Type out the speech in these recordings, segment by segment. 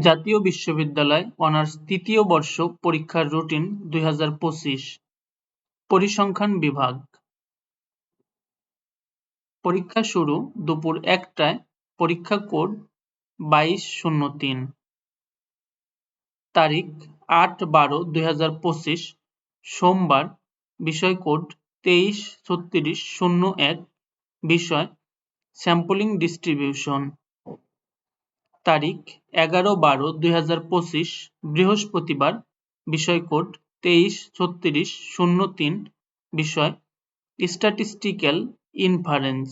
জাতীয় বিশ্ববিদ্যালয় অনার্স তৃতীয় বর্ষ পরীক্ষার রুটিন দুই হাজার পঁচিশ। পরিসংখ্যান বিভাগ। পরীক্ষা শুরু দুপুর একটায়, পরীক্ষা কোড বাইশ শূন্য তিন। তারিখ আট বারো দুই সোমবার, বিষয় কোড তেইশ ছত্রিশ শূন্য এক, বিষয় স্যাম্পলিং ডিস্ট্রিবিউশন। তারিখ এগারো বারো দুই হাজার পঁচিশ, বৃহস্পতিবার, বিষয় কোড তেইশ ছত্রিশ শূন্য তিন, বিষয় স্ট্যাটিস্টিক্যাল ইনফারেন্স।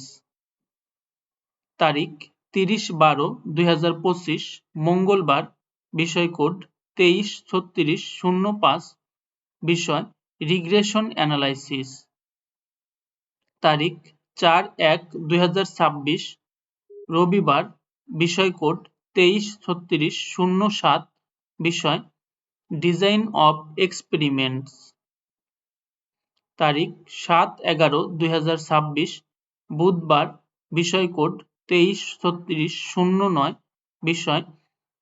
তারিখ তিরিশ বারো দুই হাজার পঁচিশ, মঙ্গলবার, বিষয় কোড তেইশ ছত্রিশ শূন্য পাঁচ, বিষয় রিগ্রেশন অ্যানালাইসিস। তারিখ চার এক দুই রবিবার, বিষয় কোড তেইশ, ছত্রিশ, শূন্য সাত বিষয়, ডিজাইন অফ এক্সপেরিমেন্টস। তারিখ, সাত এগারো দুই বুধবার, বিষয় কোড, তেইশ, ছত্রিশ, শূন্য নয়, বিষয়,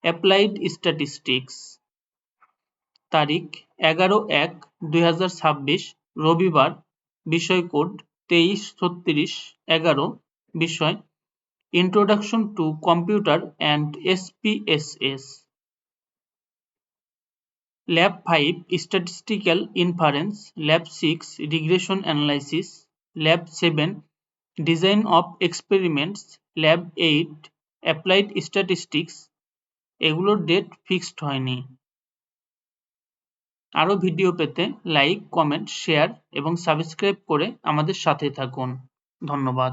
অ্যাপ্লাইড স্ট্যাটিস্টিক্স। তারিখ, এগারো এক দুই রবিবার, বিষয় কোড, তেইশ, ছত্রিশ, এগারো, বিষয় introduction to computer and SPSS lab five statistical inference lab six regression analysis lab seven design of experiments lab eight applied statistics এগুলোর ডেট ফিক্সড হয়নি। আরও ভিডিও পেতে লাইক কমেন্ট শেয়ার এবং সাবস্ক্রাইব করে আমাদের সাথে থাকুন। ধন্যবাদ।